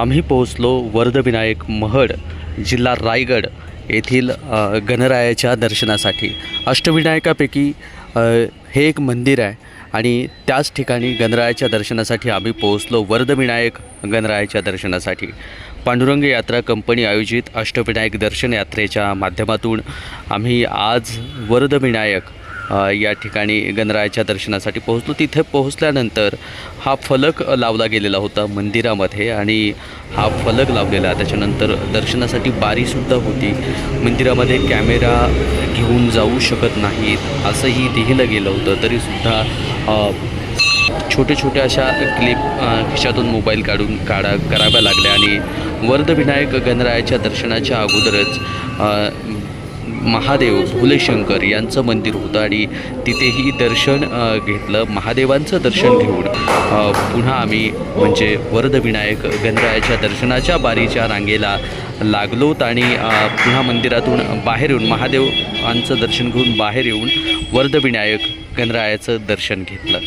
आम्ही पोहोचलो वर्धविनायक महड जिल्हा रायगड येथील गणरायाच्या दर्शनासाठी. अष्टविनायकापैकी हे एक मंदिर आहे आणि त्याच ठिकाणी गणरायाच्या दर्शनासाठी आम्ही पोहोचलो वर्धविनायक गणरायाच्या दर्शनासाठी. पांडुरंग यात्रा कंपनी आयोजित अष्टविनायक दर्शन यात्रेच्या माध्यमातून आम्ही आज वर्धविनायक या ठिकाणी गणरायाच्या दर्शनासाठी पोहोचलो. तिथे पोहोचल्यानंतर हा फलक लावला गेलेला होता मंदिरामध्ये आणि हा फलक लावलेला त्याच्यानंतर दर्शनासाठी बारीसुद्धा होती. मंदिरामध्ये कॅमेरा घेऊन जाऊ शकत नाहीत असंही लिहिलं गेलं होतं. तरीसुद्धा छोटे छोटे अशा क्लिप खिशातून मोबाईल काढून काढा कराव्या लागल्या आणि वर्धविनायक गणरायाच्या दर्शनाच्या अगोदरच महादेव भुलेशंकर यांचं मंदिर होतं आणि तिथेही दर्शन घेतलं महादेवांचं दर्शन घेऊन. पुन्हा आम्ही म्हणजे वरदविनायक गणरायाच्या दर्शनाच्या बारीच्या रांगेला लागलोत आणि पुन्हा मंदिरातून बाहेर येऊन महादेवांचं दर्शन घेऊन बाहेर येऊन वरदविनायक गणरायाचं दर्शन घेतलं.